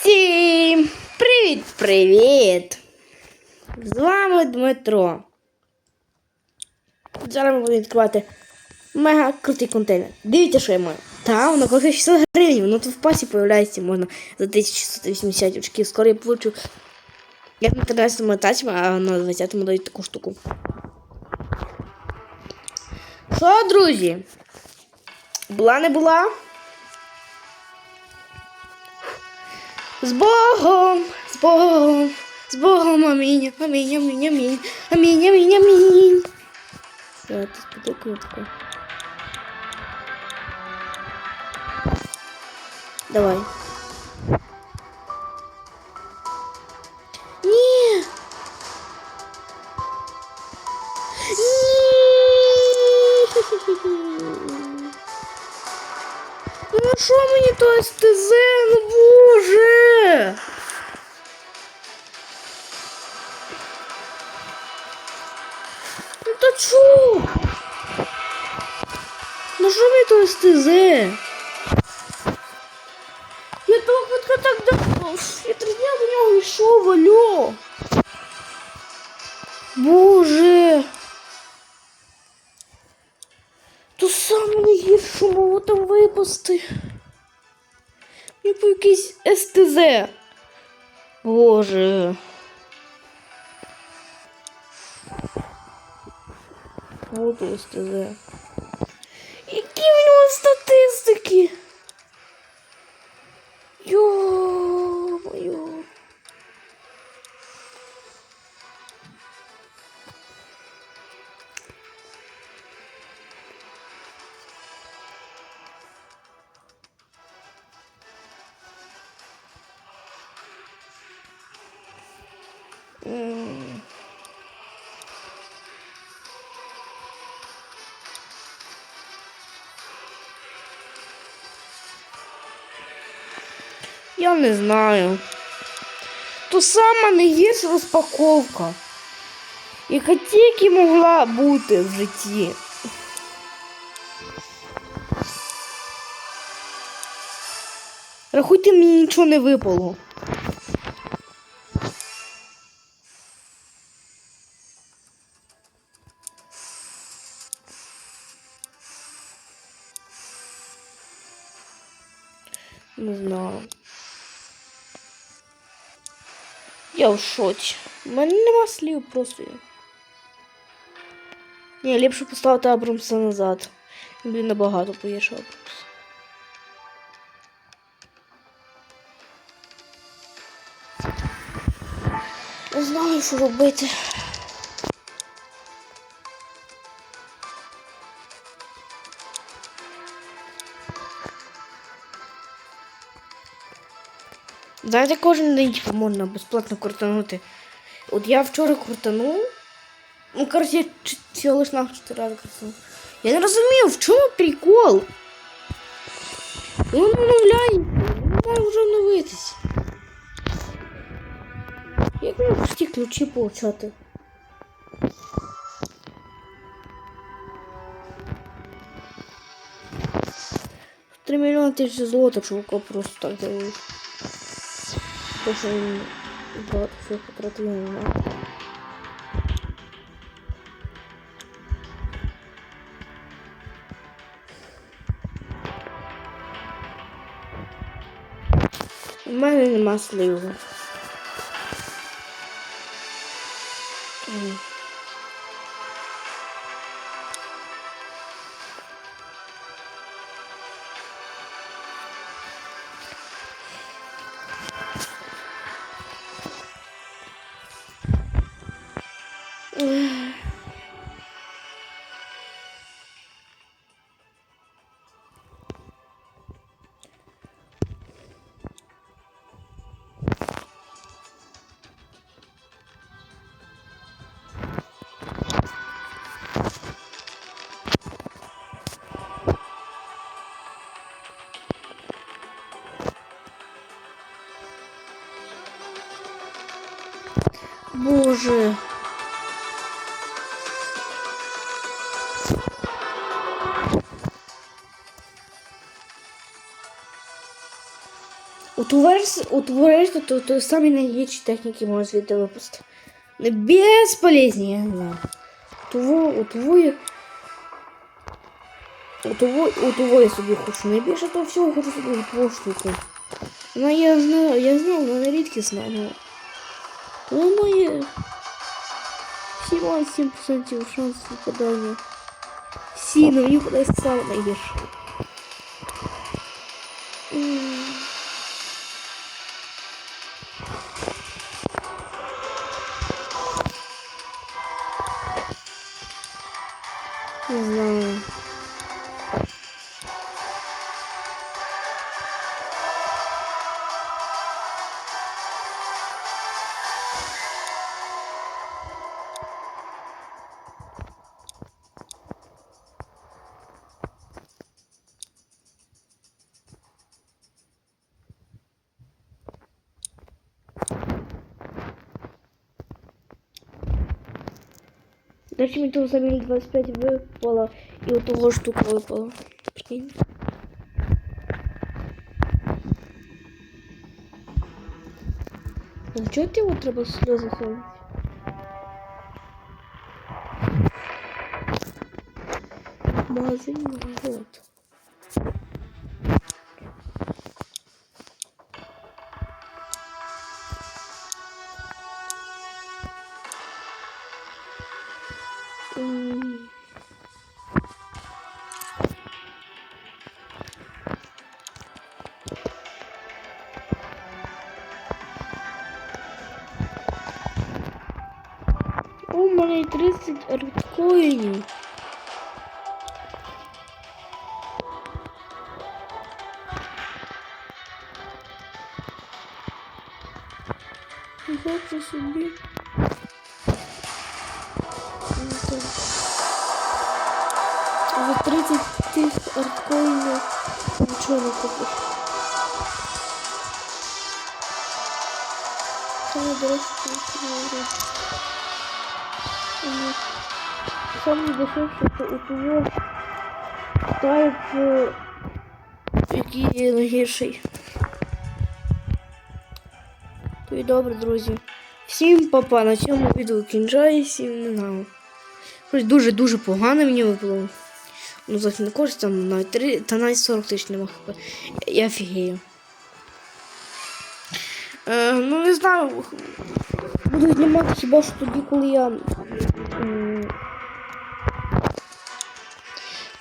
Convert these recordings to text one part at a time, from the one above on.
Всім привіт-привіт! З вами Дмитро. Зараз ми будемо відкривати мега крутий контейнер. Дивіться, що я маю. Та, воно коштує 600 гривень, воно тут в пасі появляється можна за 1680 очків. Скоро я получу. Я на 13 етапі, а на 20-му дають таку штуку. Що, друзі? Була не була? З Богом, з Богом, з Богом, амінь, амінь, амінь, амінь, амінь, амінь, амінь. Все, тут буде таку. Давай. Ну на що мені то СТЗ? Ну боже! Ну та чо? Ну що мені то СТЗ? Я того квитка так давно. Я три дня до нього йшов, алло. Боже. Що могло там випасти. Як якийсь СТЗ. Боже. Вот СТЗ. Які в нього статистики? Я не знаю. То сама найгірша розпаковка, яка тільки могла бути в житті. Рахуйте, мені нічого не випало. Не знаю. Я в шоці. У мене нема слів просто. Ні, ліпше поставити Абрамса назад. Блін, набагато поїш Абрамс. Не знаю, що робити. Знаєте, кожен день типу, можна безплатно крутанути. От я вчора крутанув. Ну, коротше, я ч- всього лиш на 4 рази крутанув. Я не розумію, в чому прикол? Ну, ну, оновляй, не маю вже оновитись. Як мені пусті ключі получати? Три мільйони тисяч злотих, чувака, просто так дають. Він багато всього потратив. У мене нема слів. Боже. У товаристві, у товаристві то, то самі найгірші техніки можна звідти випустити. Не безполезні, я не знаю. Того, у того я... У того, у того я собі хочу. Найбільше того всього хочу собі у того штуку. Вона я знаю, я знав, вона не рідкісна, але... Вона всего 7% шанс попадання. Всі, но мені кудись саме найгірше. Дальше мне того замели 25 выпало, и у того штука выпала. Прикинь. А чого ти його треба сльози ходити? Магазин, вот. У мене 30 арткоїнів. Хочу собі. За 30 тисяч арткоїнів нічого не купиш. Саме дорожче євро. Саме дешевше у тайп, е, який найгірший. То і добре, друзі. Всім папа на цьому відео кінчаю, всім не знаю. Дуже-дуже погано мені випало. Ну, зовсім не користь, там навіть 3, та навіть 40 тисяч нема хп. Я офігею. Е, ну, не знаю. Буду знімати хіба що тоді, коли я.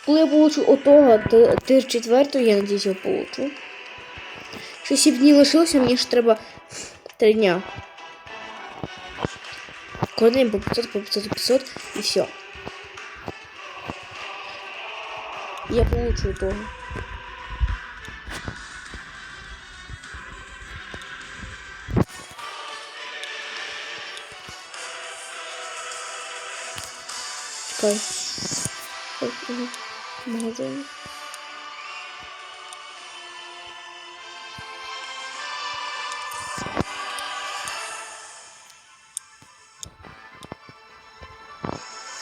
Коли я получу отого тир четвертого, я надіюсь, його получу. Ще 7 днів лишилося, мені ж треба 3 дня. День по 500, по 500, по 500 і все. Я получу того. Чекай. Магазин.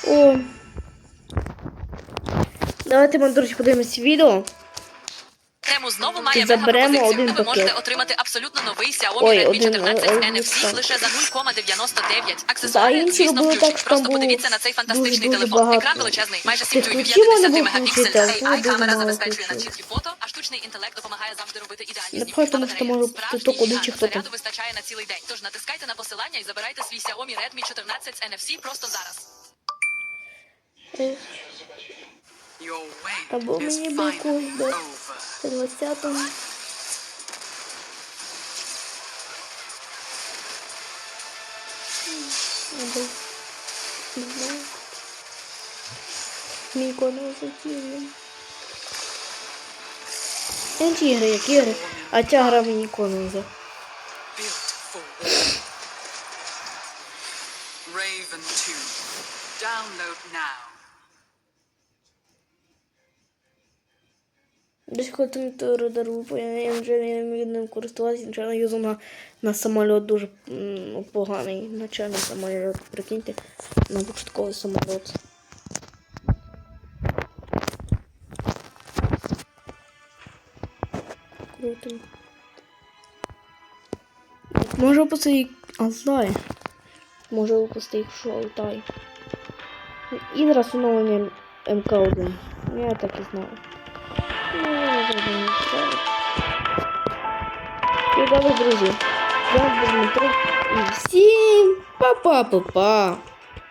О. Давайте друзі, подивимось відео. Тему знову має Заберемо один Ви можете отримати абсолютно новий Xiaomi Ой, Redmi 14 один NFC лише за 0,99. Аксесуари, інші звісно, включені. Просто подивіться на цей фантастичний дуже-дуже телефон. багато. Екран величезний, майже Тих 7,9 ключів можна мегапіксель. а тут AI камера забезпечує на фото, а штучний інтелект допомагає завжди робити ідеальні знімки тому що може Справжній тільки один чи хто там. Вистачає на цілий день. Тож натискайте на посилання і забирайте свій Xiaomi Redmi 14 NFC просто зараз. Або is мені finally баку до over. 20-му. Або не знаю. Мій конець закинув. Інші ігри, як ігри, а ця гра мені war. Raven 2. Download now. Десь коли там то радар випає, я вже не ним користуватися, начально юзу на, на самоліт дуже ну, поганий. Начальний самоліт, прикиньте, на початковий самоліт. Круто. Може випустити їх Алтай. Може випустити їх що Алтай. І зараз оновлення МК1. Я так і знав. І давай, друзі. Я буду. І всім па-па-па-па.